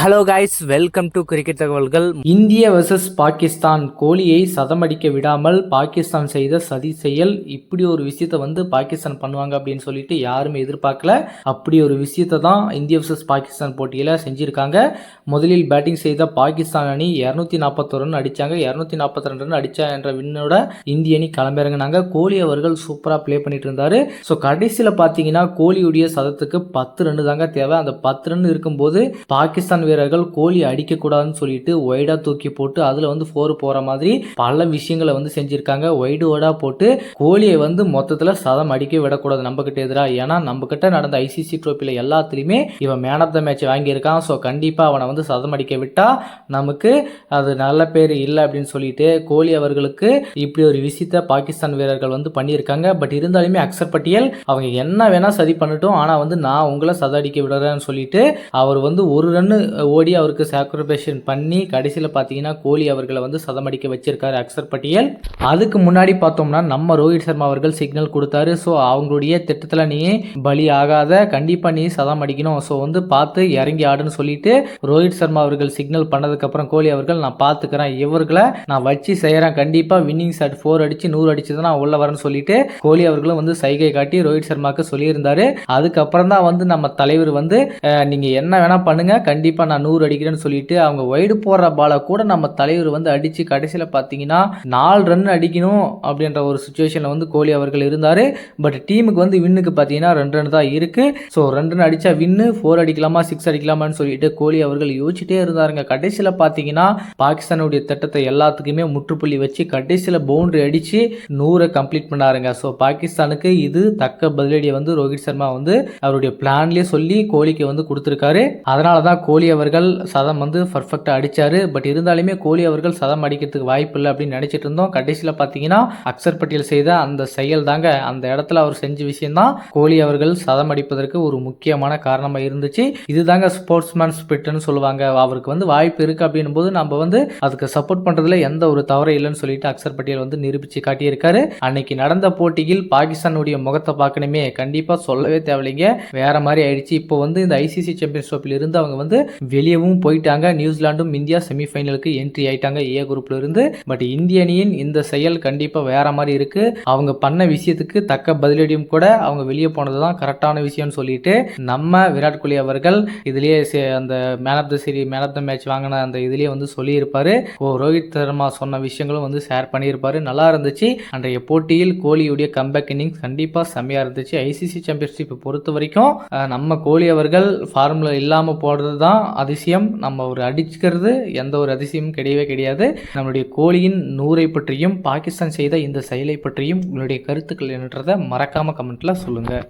Hello guys welcome to cricket தகவல்கள் இந்திய versus Pakistan கோலியை சதமடிக்க விடாமல் பாகிஸ்தான் செய்த சதி செயல் இப்படி ஒரு விஷயத்த வந்து பாகிஸ்தான் பண்ணுவாங்க அப்படின்னு சொல்லிட்டு யாருமே எதிர்பார்க்கல. அப்படி ஒரு விஷயத்தை தான் இந்திய வர்சஸ் பாகிஸ்தான் போட்டியில் செஞ்சுருக்காங்க. முதலில் பேட்டிங் செய்த பாகிஸ்தான் அணி இரநூத்தி நாற்பத்தொரு ரன் அடிச்சாங்க. இரநூத்தி நாற்பத்தி ரெண்டு ரன் அடிச்சா என்ற வின்னோட இந்திய அணி கிளம்பிறங்கினாங்க கோலி அவர்கள் சூப்பராக ப்ளே பண்ணிட்டு இருந்தார். ஸோ கடைசியில் பார்த்தீங்கன்னா கோலியுடைய சதத்துக்கு பத்து ரன் தாங்க தேவை. அந்த பத்து ரன் இருக்கும்போது பாகிஸ்தான் வீரர்கள் கோலி அடிக்கக்கூடாதுன்னு சொல்லிட்டு ஒய்டா தூக்கி போட்டு அதில் வந்து ஃபோர் போகிற மாதிரி பல விஷயங்களை வந்து செஞ்சுருக்காங்க. ஒய்டு ஒய்டா போட்டு கோலியை வந்து மொத்தத்தில் சதம் அடிக்க விடக்கூடாது நம்ம கிட்ட எதிராக ஏன்னா நம்ம கிட்ட நடந்த ஐசிசி ட்ரோப்பியில் எல்லாத்துலேயுமே இவன் மேன் ஆஃப் த மேட்ச் வாங்கியிருக்கான். ஸோ கண்டிப்பாக அவனை வந்து சதம் அடிக்க விட்டால் நமக்கு அது நல்ல பேர் இல்லை அப்படின்னு சொல்லிட்டு கோலி அவர்களுக்கு இப்படி ஒரு விஷயத்த பாகிஸ்தான் வீரர்கள் வந்து பண்ணியிருக்காங்க. பட் இருந்தாலுமே அக்சர் பட்டியல் அவங்க என்ன வேணால் சதி பண்ணட்டும். ஆனால் வந்து நான் உங்களை சதம் அடிக்க விடுறேன்னு சொல்லிட்டு அவர் வந்து ஒரு ரன்னு ஓடி அவருக்கு சாக்ரிஃபேஷன் பண்ணி கடைசியில் பார்த்தீங்கன்னா கோலி அவர்களை வந்து சதமடிக்க வச்சிருக்காரு அக்சர் பட்டியல். அதுக்கு முன்னாடி பார்த்தோம்னா நம்ம ரோஹித் சர்மா அவர்கள் சிக்னல் கொடுத்தாரு. ஸோ அவங்களுடைய திட்டத்தில் நீ பலி ஆகாத கண்டிப்பாக நீ சதம் அடிக்கணும் ஸோ வந்து பார்த்து இறங்கி ஆடுன்னு சொல்லிட்டு ரோஹித் சர்மா அவர்கள் சிக்னல் பண்ணதுக்கப்புறம் கோலி அவர்கள் நான் பார்த்துக்கிறேன். இவர்களை நான் வச்சு செய்கிறேன் கண்டிப்பாக வின்னிங் ஷாட் ஃபோர் அடிச்சு நூறு அடிச்சு தான் நான் உள்ள வரேன்னு சொல்லிட்டு கோலி அவர்களும் வந்து சைகை காட்டி ரோஹித் சர்மாக்கு சொல்லியிருந்தாரு. அதுக்கப்புறம் தான் வந்து நம்ம தலைவர் வந்து நீங்கள் என்ன வேணால் பண்ணுங்கள் கண்டிப்பாக கண்டிப்பாக நான் நூறு அடிக்கிறேன்னு சொல்லிட்டு அவங்க ஒய்டு போடுற பாலை கூட நம்ம தலைவர் வந்து அடித்து கடைசியில் பார்த்தீங்கன்னா நாலு ரன் அடிக்கணும் அப்படின்ற ஒரு சுச்சுவேஷனில் வந்து கோலி அவர்கள் இருந்தார். பட் டீமுக்கு வந்து வின்னுக்கு பார்த்தீங்கன்னா ரெண்டு ரன் தான் இருக்குது ஸோ ரெண்டு ரன் அடித்தா வின்னு ஃபோர் அடிக்கலாமா சிக்ஸ் அடிக்கலாமான்னு சொல்லிட்டு கோலி அவர்கள் யோசிச்சுட்டே இருந்தாருங்க. கடைசியில் பார்த்தீங்கன்னா பாகிஸ்தானுடைய திட்டத்தை எல்லாத்துக்குமே முற்றுப்புள்ளி வச்சு கடைசியில் பவுண்டரி அடித்து நூறை கம்ப்ளீட் பண்ணாருங்க. ஸோ பாகிஸ்தானுக்கு இது தக்க பதிலடியை வந்து ரோஹித் சர்மா வந்து அவருடைய பிளான்லேயே சொல்லி கோலிக்கு வந்து கொடுத்துருக்காரு. அதனால தான் கோலி அவர்கள் சதம் வந்து பர்ஃபெக்டாக அடித்தார் பட் இருந்தாலுமே கோலி அவர்கள் சதம் அடிக்கிறதுக்கு வாய்ப்பு இல்லை அப்படின்னு நினச்சிட்டு இருந்தோம். கடைசியில் பார்த்தீங்கன்னா அக்சர் பட்டியல் செய்த அந்த செயல் தாங்க அந்த இடத்துல அவர் செஞ்ச விஷயம்தான். கோலி அவர்கள் சதம் அடிப்பதற்கு ஒரு முக்கியமான காரணமாக இருந்துச்சு. இதுதாங்க ஸ்போர்ட்ஸ்மேன் ஸ்பிரிட்னு சொல்லுவாங்க. அவருக்கு வந்து வாய்ப்பு இருக்குது அப்படின்னும் போது நம்ம வந்து அதுக்கு சப்போர்ட் பண்ணுறதுல எந்த ஒரு தவறும் இல்லைன்னு சொல்லிட்டு அக்சர் பட்டியல் வந்து நிரூபித்து காட்டியிருக்காரு. அன்னைக்கு நடந்த போட்டியில் பாகிஸ்தானுடைய முகத்தை பார்க்கணுமே. கண்டிப்பாக சொல்லவே தேவையில்லைங்க. வேற மாதிரி ஆயிடுச்சு. இப்போ வந்து இந்த ஐசிசி சாம்பியன்ஸ் ட்ரோஃபில இருந்து அவங்க வந்து வெளியவும் போயிட்டாங்க. நியூசிலாண்டும் இந்தியா செமிஃபைனலுக்கு என்ட்ரி ஆயிட்டாங்க. ஏ குரூப்ல இருந்து. பட் இந்திய அணியின் இந்த செயல் கண்டிப்பா வேற மாதிரி இருக்கு. அவங்க பண்ண விஷயத்துக்கு தக்க பதிலடியும் கூட அவங்க வெளியே போனது தான் கரெக்டான விஷயம்னு சொல்லிட்டு நம்ம விராட் கோலி அவர்கள் இதுலயே சே- அந்த மேன் ஆஃப் த சீரி மேன் ஆஃப் த மேட்ச் வாங்கின அந்த இதுலயே வந்து சொல்லியிருப்பாரு. ஓ ரோஹித் சர்மா சொன்ன விஷயங்களும் வந்து ஷேர் பண்ணியிருப்பாரு. நல்லா இருந்துச்சு. அன்றைய போட்டியில் கோலியுடைய கம்பேக் இன்னிங்ஸ் கண்டிப்பா செம்மையா இருந்துச்சு. ஐசிசி சாம்பியன்ஷிப் பொறுத்த வரைக்கும் நம்ம கோலி அவர்கள் ஃபார்முலா இல்லாமல் போடுறது தான் அதிசயம். நம்ம ஒரு அடிச்சுக்கிறது எந்த ஒரு அதிசயமும் கிடையவே கிடையாது. நம்மளுடைய கோழியின் நூரை பற்றியும் பாகிஸ்தான் செய்த இந்த செயலை பற்றியும் உங்களுடைய கருத்துக்கள் என்னன்றதை மறக்காமல் கமெண்ட்டில் சொல்லுங்கள்